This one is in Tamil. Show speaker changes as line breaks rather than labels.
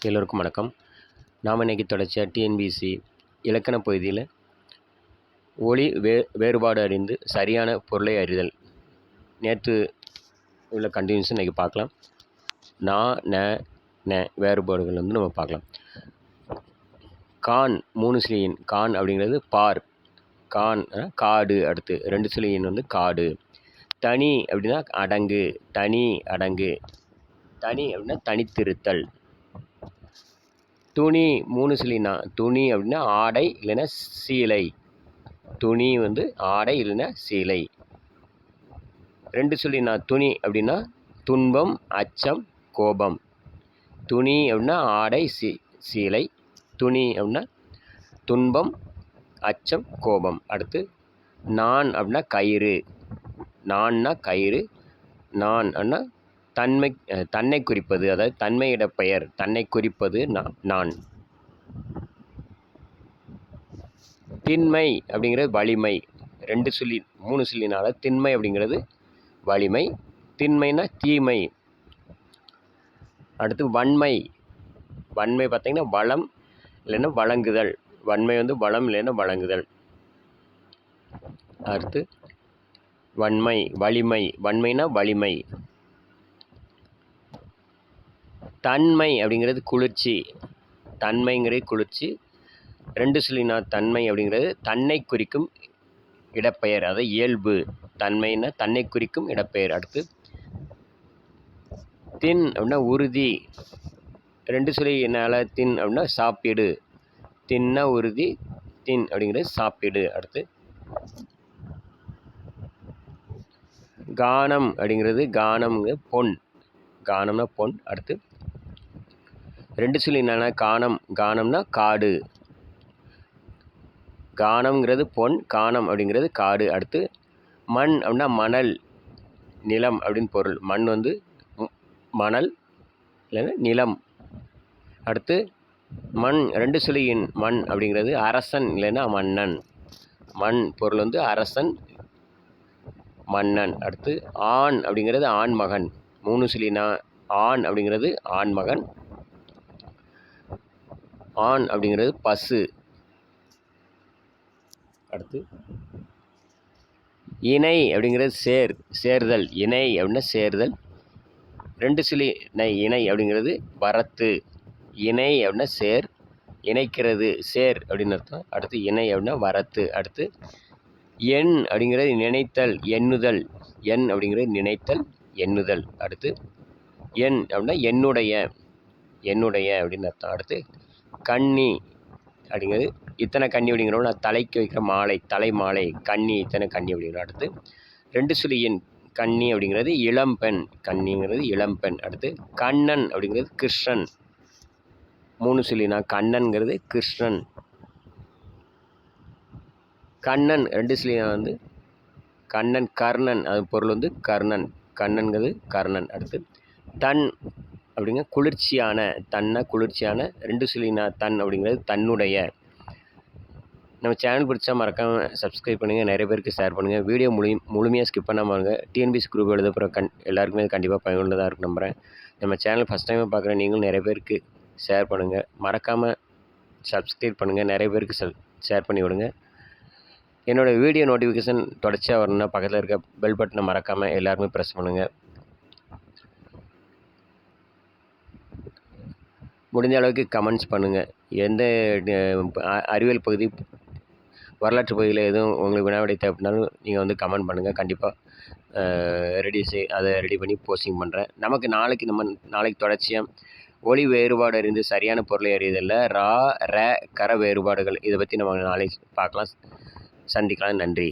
எல்லோருக்கும் வணக்கம். நாம் இன்றைக்கி தொடர்ச்சியாக டிஎன்பிசி இலக்கண பகுதியில் ஒளி வே வேறுபாடு அறிந்து சரியான பொருளை அறிதல். நேற்று உள்ள கண்டினியூஸ் இன்றைக்கி பார்க்கலாம். நா ந ந வேறுபாடுகள் வந்து நம்ம பார்க்கலாம். கான் மூணு சிலியின் கான் அப்படிங்கிறது பார். கான் காடு அடுத்து ரெண்டு சிலியின் வந்து காடு. தனி அப்படின்னா அடங்கு தனி அடங்கு. தனி அப்படின்னா தனித்திருத்தல். துணி மூணு சிலினா துணி அப்படின்னா ஆடை இல்லைன்னா சீலை. துணி வந்து ஆடை இல்லைன்னா சீலை. ரெண்டு சொல்லினா துணி அப்படின்னா துன்பம் அச்சம் கோபம். துணி அப்படின்னா ஆடை சீ சீலை. துணி அப்படின்னா துன்பம் அச்சம் கோபம். அடுத்து நான் அப்படின்னா கயிறு. நான்னா கயிறு. நான் அப்படின்னா தன்மை தன்னை குறிப்பது அதாவது தன்மையிட பெயர் தன்னை குறிப்பது நான் நான். திண்மை அப்படிங்கிறது வலிமை. ரெண்டு சொல்லி மூணு சொல்லினால திண்மை அப்படிங்கிறது வலிமை. திண்மைனா தீமை. அடுத்து வன்மை. வன்மை பார்த்திங்கன்னா வளம் இல்லைன்னா வழங்குதல். வன்மை வந்து வளம் இல்லைன்னா வழங்குதல். அடுத்து வன்மை வலிமை. வன்மைனா வலிமை. தன்மை அப்படிங்கிறது குளிர்ச்சி. தன்மைங்கிறது குளிர்ச்சி. ரெண்டு சொல்லினா தன்மை அப்படிங்கிறது தன்னை குறிக்கும் இடப்பெயர் அதாவது இயல்பு. தன்மைன்னா தன்னை குறிக்கும் இடப்பெயர். அடுத்து தின் அப்படின்னா உறுதி. ரெண்டு சொல்லி என்னால் தின் அப்படின்னா சாப்பிடு. தின்னா உறுதி தின் அப்படிங்கிறது சாப்பிடு. அடுத்து கானம் அப்படிங்கிறது கானம்ங்க பொன். கானம்னா பொன். அடுத்து ரெண்டு சொல்லி என்னென்னா காணம் காணம்னா காடு. காணம்ங்கிறது பொன் காணம் அப்படிங்கிறது காடு. அடுத்து மண் அப்படின்னா மணல் நிலம் அப்படின்னு பொருள். மண் வந்து மணல் இல்லைன்னா நிலம். அடுத்து மண் ரெண்டு சுழியின் மண் அப்படிங்கிறது அரசன் இல்லைன்னா மன்னன். மண் பொருள் வந்து அரசன் மன்னன். அடுத்து ஆண் அப்படிங்கிறது ஆண் மகன் மூணு சுழினா ஆண் அப்படிங்கிறது ஆண் மகன் ஆண் அப்படிங்கிறது பசு. அடுத்து இணை அப்படிங்கிறது சேர் சேர்தல். இணை அப்படின்னா சேர்தல். ரெண்டு சிலி நை இணை அப்படிங்கிறது வரத்து. இணை அப்படின்னா சேர் இணைக்கிறது சேர் அப்படின்னு அர்த்தம். அடுத்து இணை அப்படின்னா வரத்து. அடுத்து எண் அப்படிங்கிறது நினைத்தல் எண்ணுதல். எண் அப்படிங்கிறது நினைத்தல் எண்ணுதல். அடுத்து எண் அப்படின்னா என்னுடைய என்னுடைய அப்படின்னு அர்த்தம். அடுத்து கண்ணி அப்படிங்கிறது இத்தனை கண்ணி அப்படிங்கிறோம். நான் தலைக்கு வைக்கிற மாலை தலை மாலை கண்ணி இத்தனை கண்ணி அப்படிங்கிறோம். அடுத்து ரெண்டு சுழியின் கண்ணி அப்படிங்கிறது இளம்பெண் கண்ணிங்கிறது இளம்பெண் அடுத்து கண்ணன் அப்படிங்கிறது கிருஷ்ணன். மூணு சுழினா கண்ணன்கிறது கிருஷ்ணன். கண்ணன் ரெண்டு சொல்லினா வந்து கண்ணன் கர்ணன். அது பொருள் வந்து கர்ணன். கண்ணன்கிறது கர்ணன். அடுத்து தன் அப்படிங்க. குளிர்ச்சியான தன்னை குளிர்ச்சியான ரெண்டு சொல்லினா தன் அப்படிங்கிறது தன்னுடைய. நம்ம சேனல் பிடிச்சா மறக்காமல் சப்ஸ்கிரைப் பண்ணுங்கள் நிறைய பேருக்கு ஷேர் பண்ணுங்கள் வீடியோ முழு முழுமையாக ஸ்கிப் பண்ணாமல் இருங்க. டிஎன்பிசி குரூப் எழுத போகிற கண் எல்லாருக்குமே கண்டிப்பாக பயனுள்ளதாக இருக்கும் நம்புகிறேன் நம்ம சேனல் ஃபஸ்ட் டைம் பார்க்குற நீங்களும் நிறைய பேருக்கு ஷேர் பண்ணுங்கள் மறக்காமல் சப்ஸ்கிரைப் பண்ணுங்கள் நிறைய பேருக்கு சப் ஷேர் பண்ணி விடுங்க. என்னோடய வீடியோ நோட்டிஃபிகேஷன் தொடர்ச்சியாக வரணும்னா பக்கத்தில் இருக்க பெல் பட்டனை மறக்காமல் எல்லாருமே ப்ரெஸ் பண்ணுங்கள் முடிஞ்ச அளவுக்கு கமெண்ட்ஸ் பண்ணுங்கள் எந்த அறிவியல் பகுதி வரலாற்று பகுதியில் எதுவும் உங்களுக்கு வினாவிடை தேவைப்பட்டாலும் நீங்கள் வந்து கமெண்ட் பண்ணுங்கள் கண்டிப்பாக ரெடி செய் அதை ரெடி பண்ணி போஸ்டிங் பண்ணுறேன் நமக்கு நாளைக்கு நம்ம நாளைக்கு தொடர்ச்சியாக ஒளி வேறுபாடு அறிந்து சரியான பொருளை அறியதில்ல ரா ர கர வேறுபாடுகள். இதை பற்றி நம்ம நாளைக்கு பார்க்கலாம். சந்திக்கலாம். நன்றி.